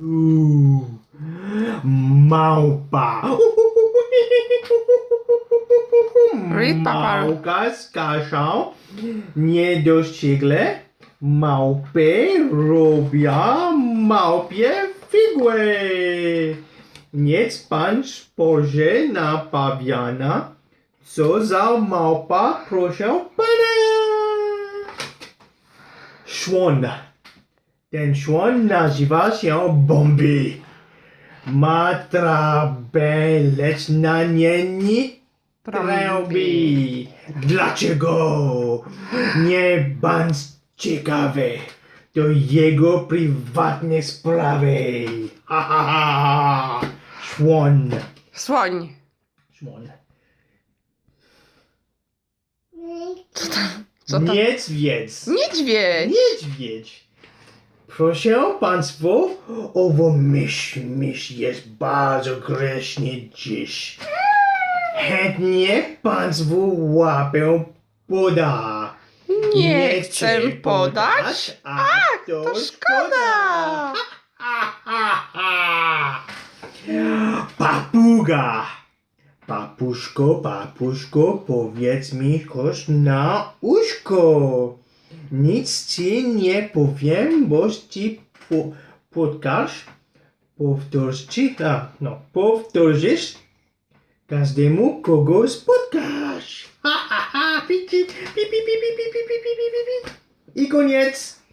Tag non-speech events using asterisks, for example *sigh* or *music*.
Uuu, małpa. Małka z kaszą niedościgle małpy robią małpie figły. Niech pan spojrzy na pawiana, co za małpa, proszę pana. Szłon. Ten szłon nazywa się Bombi. Ma trabę, lecz na nie nie trąbi. Dlaczego? Nie bądź ciekawy. To jego prywatne sprawy. Ha, ha. Słoń. Szłon. Co tam? Niedźwiedź. Niedźwiedź. Niedźwiedź. Proszę państwo, owo mysz, mysz jest bardzo grzeczny dziś. Chętnie państwu łapę poda. Nie chcę podać. a to, szkoda. *laughs* Papuga. Papuszko, papuszko, powiedz mi coś na uszko. Nic ci nie powiem, bo ci po, podkaż. Powtórz ci, a, no, powtórzysz każdemu, kogo spotkasz. Ha, ha, ha, pi, pi, pi, pi, pi, pi, pi, pi, pi, pi, pi. I koniec.